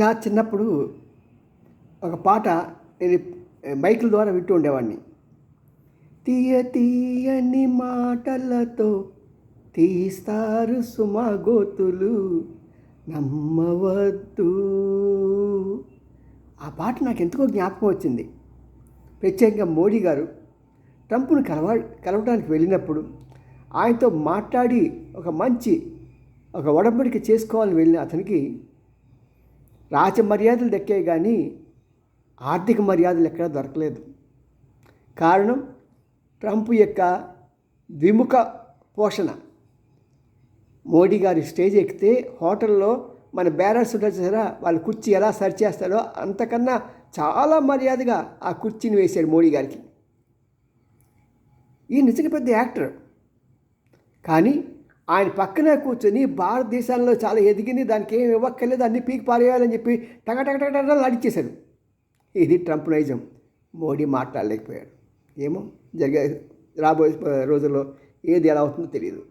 నా చిన్నప్పుడు ఒక పాట నేను మైకుల ద్వారా వింటూ ఉండేవాడిని. తీయ తీయని మాటలతో తీస్తారు సుమగోతులు నమ్మవద్దు. ఆ పాట నాకు ఎంతకో జ్ఞాపకం వచ్చింది. ప్రత్యేకంగా మోడీ గారు ట్రంప్ను కలవ కలవడానికి వెళ్ళినప్పుడు ఆయనతో మాట్లాడి ఒక మంచి ఒక ఒడంబడిక చేసుకోవాలని వెళ్ళిన అతనికి రాజ మర్యాదలు దక్కాయి కానీ ఆర్థిక మర్యాదలు ఎక్కడా దొరకలేదు. కారణం ట్రంప్ యొక్క ద్విముఖ పోషణ. మోడీ గారు స్టేజ్ ఎక్కితే హోటల్లో మన బ్యారర్స్ ఉంటారు చూసారా వాళ్ళ కుర్చీ ఎలా సరి చేస్తారో అంతకన్నా చాలా మర్యాదగా ఆ కుర్చీని వేశాడు మోడీ గారికి. ఈ నిజంగా పెద్ద యాక్టర్. కానీ ఆయన పక్కనే కూర్చొని భారతదేశంలో చాలా ఎదిగింది దానికి ఏం ఇవ్వక్కర్లేదు అన్ని పీకి పారేయాలని చెప్పి టక టక ఇది ట్రంప్ నైజం మోడీ మాట్లాడలేకపోయాడు. ఏమో జరిగే రాబోయే రోజుల్లో ఏది ఎలా అవుతుందో తెలియదు